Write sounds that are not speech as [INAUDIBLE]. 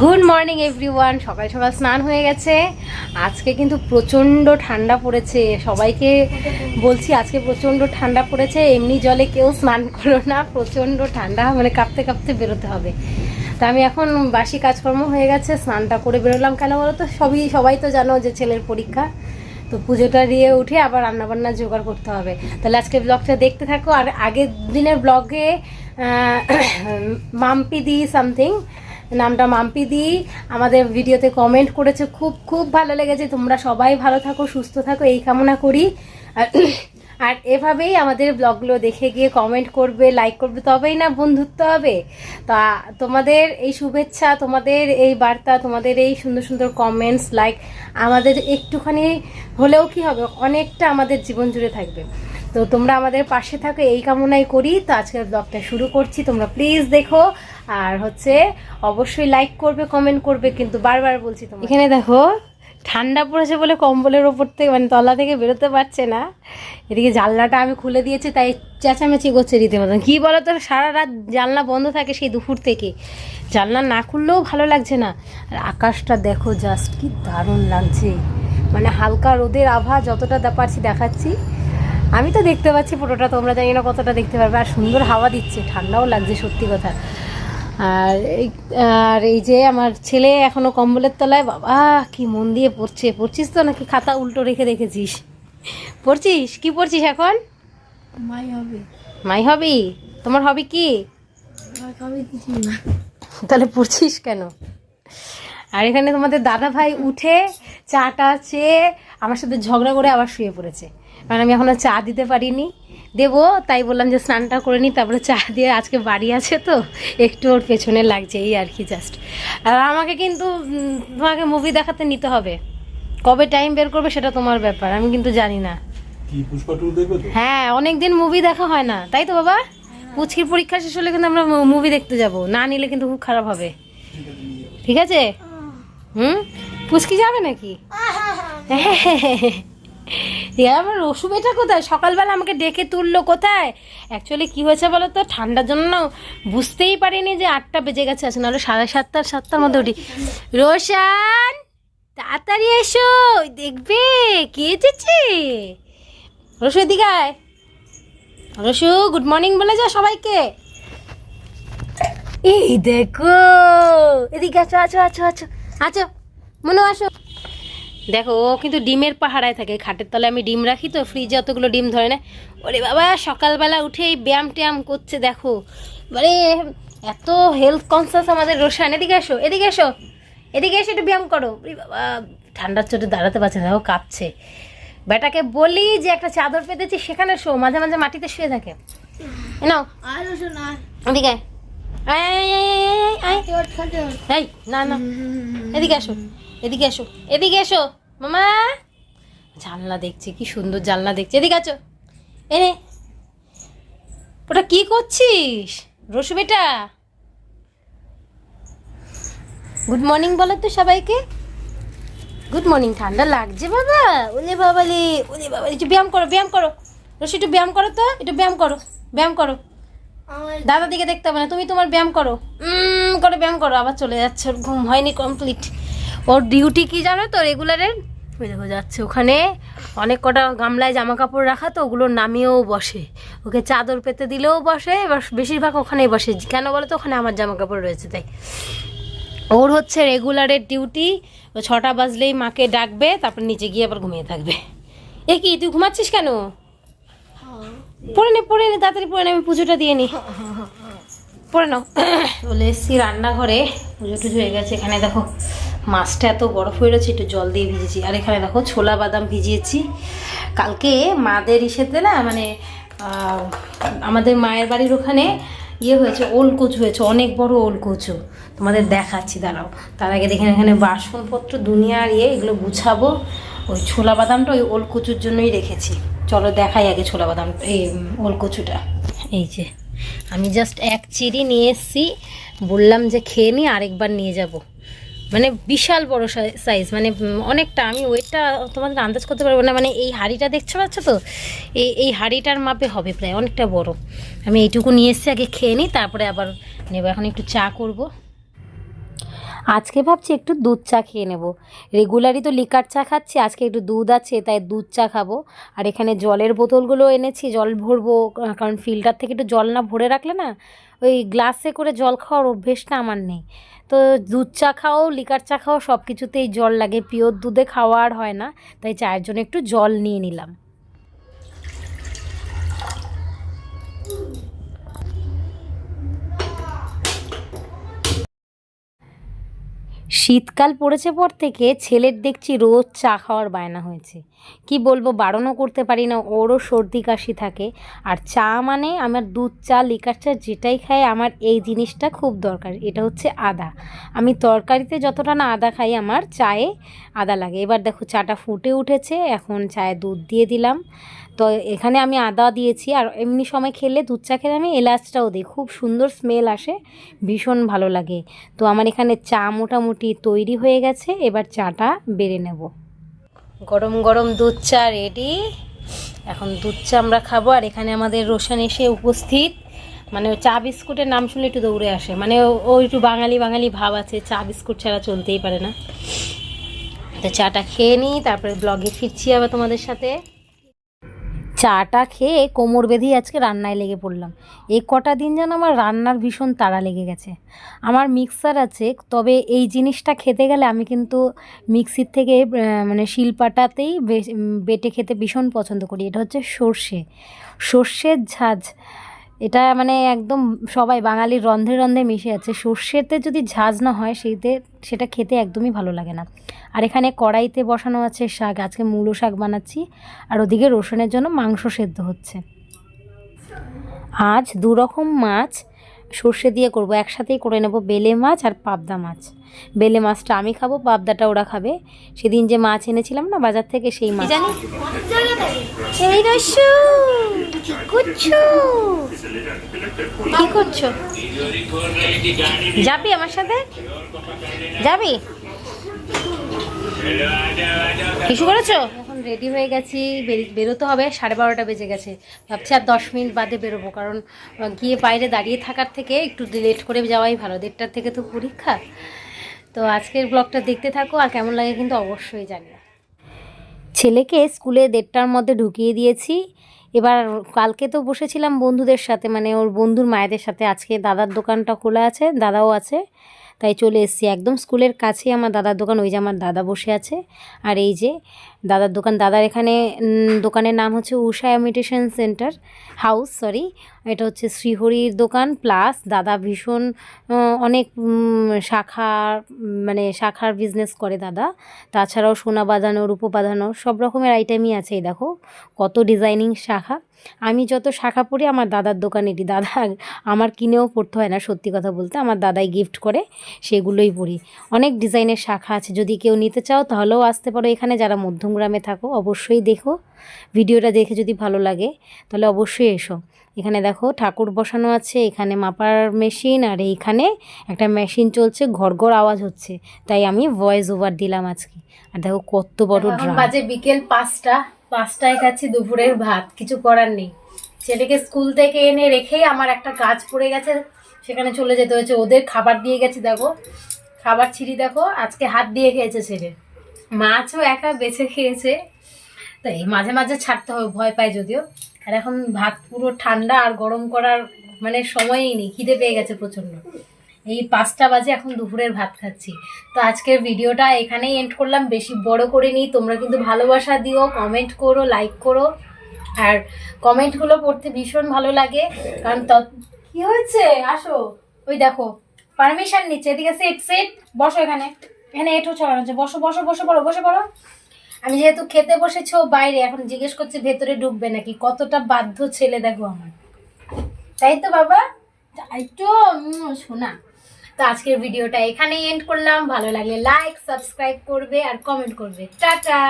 Good morning everyone সকাল সকাল স্নান হয়ে গেছে। আজকে কিন্তু প্রচণ্ড ঠান্ডা পড়েছে। সবাইকে বলছি, আজকে প্রচণ্ড ঠান্ডা পড়েছে। এমনি জলে কেউ স্নান করো না। প্রচণ্ড ঠান্ডা মানে কাঁপতে কাঁপতে বেরোতে হবে। তা আমি এখন বাসি কাজকর্ম হয়ে গেছে, স্নানটা করে বেরোলাম কেন বলো তো? সবই, সবাই তো জানো যে ছেলের পরীক্ষা। তো পুজোটা দিয়ে উঠে আবার রান্নাবান্না জোগাড় করতে হবে। তাহলে আজকে ব্লগটা দেখতে থাকো। আর আগের দিনের ব্লগে [COUGHS] মাম্পি দি সামথিং নামটা মাম্পি দি, আমাদের ভিডিওতে কমেন্ট করেছে, খুব খুব ভালো লেগেছে। তোমরা সবাই ভালো থাকো, সুস্থ থাকো, এই কামনা করি। আর [CLEARS THROAT] এভাবেই আমাদের ব্লগগুলো দেখে গিয়ে কমেন্ট করবে লাইক করবে, তবেই না বন্ধুত্ব হবে। তা তোমাদের এই শুভেচ্ছা, তোমাদের এই বার্তা, তোমাদের এই সুন্দর সুন্দর কমেন্টস লাইক আমাদের একটুখানি হলেও কি হবে? অনেকটা আমাদের জীবন জুড়ে থাকবে। তো তোমরা আমাদের পাশে থাকো, এই কামনাই করি। তো আজকের ব্লগটা শুরু করছি, তোমরা প্লিজ দেখো। আর হচ্ছে, অবশ্যই লাইক করবে কমেন্ট করবে, কিন্তু বারবার বলছি তোমার এখানে দেখো, ঠান্ডা পড়েছে বলে কম্বলের ওপর থেকে মানে তলা থেকে বেরোতে পারছে না। এদিকে জানলাটা আমি খুলে দিয়েছি, তাই চেঁচামেচি করছে রীতিমতন কী বলো তো সারা রাত জানলা বন্ধ থাকে সেই দুপুর থেকে। জানলা না খুললেও ভালো লাগছে না। আর আকাশটা দেখো জাস্ট কি দারুণ লাগছে। মানে হালকা রোদের আভা, যতটা পারছি দেখাচ্ছি। আমি তো দেখতে পাচ্ছি ফটোটা তোমরা জানি না কতটা দেখতে পারবে। আর সুন্দর হাওয়া দিচ্ছে ঠান্ডাও লাগছে সত্যি কথা। আর এই আর এই যে আমার ছেলে এখনও কম্বলের তলায় বাবা কি মন দিয়ে পড়ছে। পড়ছিস তো নাকি? খাতা উল্টো রেখে রেখেছিস পড়ছিস? কি পড়ছিস এখন? মাই হবে। মাই হবি? তোমার হবি কি? তাহলে পড়ছিস কেন? আর এখানে তোমাদের দাদা ভাই উঠে চাটা চেয়ে আমার সাথে ঝগড়া করে আবার শুয়ে পড়েছে। কারণ আমি এখনও চা দিতে পারিনি। দেবো তাই বললাম যে স্নানটা করে নিই তারপরে চা দিয়ে আজকে বাড়ি আছে তো একটু ওর পেছনে লাগছে এই আর কি জাস্ট আর আমাকে কিন্তু তোমাকে মুভি দেখাতে নিতে হবে। কবে টাইম বের করবে সেটা তোমার ব্যাপার আমি কিন্তু জানি না। কি পুষ্পা টু দেখবে তো? হ্যাঁ অনেক দিন মুভি দেখা হয় না তাই তো বাবা? পুচকির পরীক্ষা শেষ হলে কিন্তু আমরা মুভি দেখতে যাব না নিলে কিন্তু খুব খারাপ হবে। ঠিক আছে? হুম? পুচকি যাবে নাকি? [LAUGHS] আমার রসু বেটা কোথায়? সকালবেলা আমাকে ডেকে তুললো কোথায়? অ্যাকচুয়ালি কি হয়েছে বলো তো ঠান্ডার জন্য না বুঝতেই পারিনি যে আটটা বেজে গেছে আছে নাহলে সাড়ে সাতটা, সাতটার মধ্যে উঠি। রোশান, তাড়াতাড়ি এসো দেখবে, কে এসেছে? রসু আয়। রসু গুড মর্নিং বলে যা সবাইকে। এই দেখো, এদিকে আছো আছো আছো আছো আছো। মনে, আসো। দেখো ও কিন্তু ডিমের পাহাড়ায় থাকে। খাটের তলায় আমি ডিম রাখি তো ফ্রিজে অতগুলো ডিম ধরে না ওরে বাবা সকালবেলা উঠে এই ব্যায়াম ট্যায়াম করছে দেখো। মানে এত হেলথ কনসিয়াস আমাদের রোশান। এদিকে এসো এদিকে এসো। এদিকে এসে একটু ব্যায়াম করো। ওরে বাবা ঠান্ডার চোটে দাঁড়াতে পারছে না ও কাঁপছে। বেটাকে বলি যে একটা চাদর পেতেছি সেখানে শো মাঝে মাঝে মাটিতে শুয়ে থাকে। নাও। এদিকে এই না এদিকে আসো এদিকে এসো এদিকে এসো। মামা জানলা দেখছি কি সুন্দর জানলা দেখছি। এদিকে আছো। এনে ওটা কি করছিস রসু বেটা? গুড মর্নিং বলো তো সবাইকে। গুড মর্নিং ঠান্ডা লাগছে বাবা। ওলে বাবা লে ওলে বাবা একটু ব্যায়াম করো ব্যায়াম করো। রসু একটু ব্যায়াম করো তো একটু ব্যায়াম করো ব্যায়াম করো। দাদা দিকে দেখতে হবে না তুমি তোমার ব্যায়াম করো। উম, করে ব্যায়াম করো আবার চলে যাচ্ছে ঘুম হয়নি কমপ্লিট ওর ডিউটি কি জানো তো রেগুলারের ওই দেখো যাচ্ছে ওখানে, অনেক কটা গামলায় জামা কাপড় রাখা তো ওগুলো নামিয়েও বসে। ওকে চাদর পেতে দিলেও বসে, এবার বেশিরভাগ ওখানেই বসে। কেন বলো তো ওখানে আমার জামা কাপড় রয়েছে, তাই। ওর হচ্ছে রেগুলারের ডিউটি ও ছটা বাজলেই মাকে ডাকবে, তারপর নিচে গিয়ে আবার ঘুমিয়ে থাকবে। এ কি, তুই ঘুমাচ্ছিস কেন? পড়ে নে পড়ে নে, তাড়াতাড়ি পড়ে নে, আমি পুজোটা দিয়ে নি। পড়ে নাও। [COUGHS] চলে এসেছি রান্নাঘরে, পুজো টুজো হয়ে গেছে, এখানে দেখো। মাছটা এত বরফ হয়ে রয়েছে, একটু জল দিয়ে ভিজেছি। আর এখানে দেখো ছোলা বাদাম ভিজিয়েছি। কালকে মাদের ইসেতে না মানে আমাদের মায়ের বাড়ির ওখানে ইয়ে হয়েছে ওল কচু হয়েছে, অনেক বড় ওল কচু তোমাদের দেখাচ্ছি, দাঁড়াও। তার আগে দেখেন এখানে বাসনপত্র দুনিয়ার ইয়ে এগুলো গুছাবো। ওই ছোলা বাদামটা ওই ওল কচুর জন্যই রেখেছি। চলো দেখাই আগে ছোলা বাদাম, এই ওল কচুটা এই যে, আমি জাস্ট এক চিড়ি নিয়ে এসেছি। বললাম যে খেয়ে নিই আরেকবার নিয়ে যাব। মানে বিশাল বড় সাইজ মানে অনেকটা। আমি ওয়েটটা তোমাদের আন্দাজ করতে পারব না মানে এই হাড়িটা দেখছ পাচ্ছ তো? এই এই হাড়িটার মাপে হবে প্রায়, অনেকটা বড়। আমি এইটুকু নিয়ে এসেছি, আগে খেয়ে নিই, তারপরে আবার নেব। এখন একটু চা করব। আজকে ভাবছি একটু দুধ চা খেয়ে নেব। রেগুলারই তো লিকার চা খাচ্ছি, আজকে একটু দুধ আছে, তাই দুধ চা খাব। আর এখানে জলের বোতলগুলো এনেছি, জল ভরবো কারণ ফিল্টার থেকে একটু জল না ভরে রাখলে না, ওই গ্লাসে করে জল খাওয়ার অভ্যেসটা আমার নেই। তো দুধ চা খাও লিকার চা খাও সব কিছুতেই জল লাগে। পিওর দুধে খাওয়া আর হয় না, তাই চায়ের জন্য একটু জল নিয়ে নিলাম। শীতকাল পড়েছে পর থেকে ছেলের দেখছি রোজ চা খাওয়ার বায়না হয়েছে। কি বলব, বারণও করতে পারি না, ওরও সর্দি কাশি থাকে। আর চা মানে আমার দুধ, চা, লিকার চা যেটাই খাই, আমার এই জিনিসটা খুব দরকার, এটা হচ্ছে আদা। আমি তরকারিতে যতটা না আদা খাই, আমার চায়ে আদা লাগে। এবার দেখো, চাটা ফুটে উঠেছে, এখন চায়ে দুধ দিয়ে দিলাম। তো এখানে আমি আদা দিয়েছি আর এমনি সময় খেলে দুধ চা খেলে আমি এলাচটাও দিই। খুব সুন্দর স্মেল আসে, ভীষণ ভালো লাগে। তো আমার এখানে চা মোটামুটি তৈরি হয়ে গেছে, এবার চাটা বেড়ে নেব। গরম গরম দুধ চা রেডি এখন দুধ চা আমরা খাব আর এখানে আমাদের রোশন এসে উপস্থিত। মানে চা বিস্কুটের নাম শুনলে একটু দৌড়ে আসে। মানে ও একটু বাঙালি বাঙালি ভাব আছে, চা বিস্কুট ছাড়া চলতেই পারে না। তো চাটা খেয়ে নিই, তারপরে ব্লগে ফিরছি আবার তোমাদের সাথে। চাটা খেয়ে কোমর বেঁধেই আজকে রান্নায় লেগে পড়লাম। এই কটা দিন যেন আমার রান্নার ভীষণ তাড়া লেগে গেছে। আমার মিক্সার আছে, তবে এই জিনিসটা খেতে গেলে আমি কিন্তু মিক্সির থেকে মানে শিলপাটাতেই বেটে খেতে ভীষণ পছন্দ করি। এটা হচ্ছে সর্ষে। সর্ষের ঝাঁঝ এটা মানে একদম সবাই বাঙালির রন্ধে রন্ধে মিশে আছে। সর্ষেতে যদি ঝাঁজ না হয়, সেইতে সেটা খেতে একদমই ভালো লাগে না। আর এখানে কড়াইতে বসানো আছে শাক, আজকে মূলো শাক বানাচ্ছি। আর ওদিকে রসুনের জন্য মাংস সেদ্ধ হচ্ছে। আজ দুরকম মাছ সর্ষে দিয়ে করব। একসাথেই করে নেব বেলে মাছ আর পাবদা মাছ। বেলে মাছটা আমি খাব, পাবদাটা ওরা খাবে। সেদিন যে মাছ এনেছিলাম না, বাজার থেকে সেই মাছ। জানি? এই রসু কি করছ? যাবি আমার সাথে? যাবি? কিছু করেছ? রেডি হয়ে গেছি। বেরোতে হবে, সাড়ে বারোটা বেজে গেছে। ভাবছি আর দশ মিনিট বাদে বেরোবো, কারণ গিয়ে বাইরে দাঁড়িয়ে থাকার থেকে একটু লেট করে যাওয়াই ভালো। দেড়টার থেকে তো পরীক্ষা। তো আজকের ব্লগটা দেখতে থাকো, আর কেমন লাগে কিন্তু অবশ্যই জানিও। ছেলেকে স্কুলে দেড়টার মধ্যে ঢুকিয়ে দিয়েছি। এবার কালকে তো বসেছিলাম বন্ধুদের সাথে মানে ওর বন্ধুর মায়েদের সাথে। আজকে দাদার দোকানটা খোলা আছে, দাদাও আছে। তাই চলে এসেছি একদম স্কুলের কাছেই আমার দাদার দোকান, ওই যে আমার দাদা বসে আছে। আর এই যে দাদার দোকান, দাদার এখানে দোকানের নাম হচ্ছে Usha imitation centre house, sorry. এটা হচ্ছে শ্রীহরির দোকান, প্লাস দাদা ভীষণ অনেক শাখা মানে শাখার বিজনেস করে দাদা। তাছাড়াও সোনা বাঁধানো, রূপো বাঁধানো, সব রকমের আইটেমই আছে, এই দেখো। কত ডিজাইনিং শাখা। আমি যত শাখা পড়ি আমার দাদার দোকানেরই দাদা আমার কিনেও পড়তে হয় না সত্যি কথা বলতে। আমার দাদাই গিফট করে সেগুলোই পড়ি। অনেক ডিজাইনের শাখা আছে যদি কেউ নিতে চাও তাহলেও আসতে পারো এখানে। যারা মধ্যমগ্রামে থাকো অবশ্যই দেখো। ভিডিওটা দেখে যদি ভালো লাগে তাহলে অবশ্যই এসো। এখানে দেখো ঠাকুর বসানো আছে এখানে মাপার মেশিন আর এইখানে একটা মেশিন চলছে ঘর ঘর আওয়াজ হচ্ছে। তাই আমি ভয়েস ওভার দিলাম আজকে। আর দেখো কত বড় ড্রাম বাজে বিকেল পাঁচটা। পাঁচটায় খাচ্ছি, দুপুরের ভাত, কিছু করার নেই। ছেলেকে স্কুল থেকে এনে রেখেই আমার একটা কাজ পড়ে গেছে, সেখানে চলে যেতে হয়েছে। ওদের খাবার দিয়ে গেছি, দেখো। খাবার ছিঁড়ি, দেখো, আজকে হাত দিয়ে খেয়েছে ছেলে। মাছও একা বেছে খেয়েছে। তো এই মাঝে মাঝে ছাড়তে হবে, ভয় পায় যদিও। আর এখন ভাত পুরো ঠান্ডা আর গরম করার মানে সময়ই নেই, খিদে পেয়ে গেছে প্রচণ্ড। এই পাঁচটা বাজে এখন দুপুরের ভাত খাচ্ছি। তো আজকের ভিডিওটা এখানেই এন্ড করলাম। বেশি বড় করে নিই তোমরা কিন্তু ভালোবাসা দিও কমেন্ট করো লাইক করো। আর কমেন্টগুলো পড়তে ভীষণ ভালো লাগে। কারণ কি হয়েছে? আসো। ওই দেখো পারমিশন নিচ্ছে। এদিকে সেট সেট বসো এখানে। এখানে এঠো ছড়ানো হচ্ছে। বসো বসো, বসে পড়ো বসে পড়ো আমি যেহেতু খেতে বসেছো বাইরে, এখন জিজ্ঞেস করছি ভেতরে ঢুকবে নাকি? কতটা বাধ্য ছেলে দেখো আমার। তাই তো বাবা? তাই তো শোনা। তো আজকের ভিডিওটা এখানেই এন্ড করলাম। ভালো লাগলে লাইক সাবস্ক্রাইব করবে আর কমেন্ট করবে। টাটা!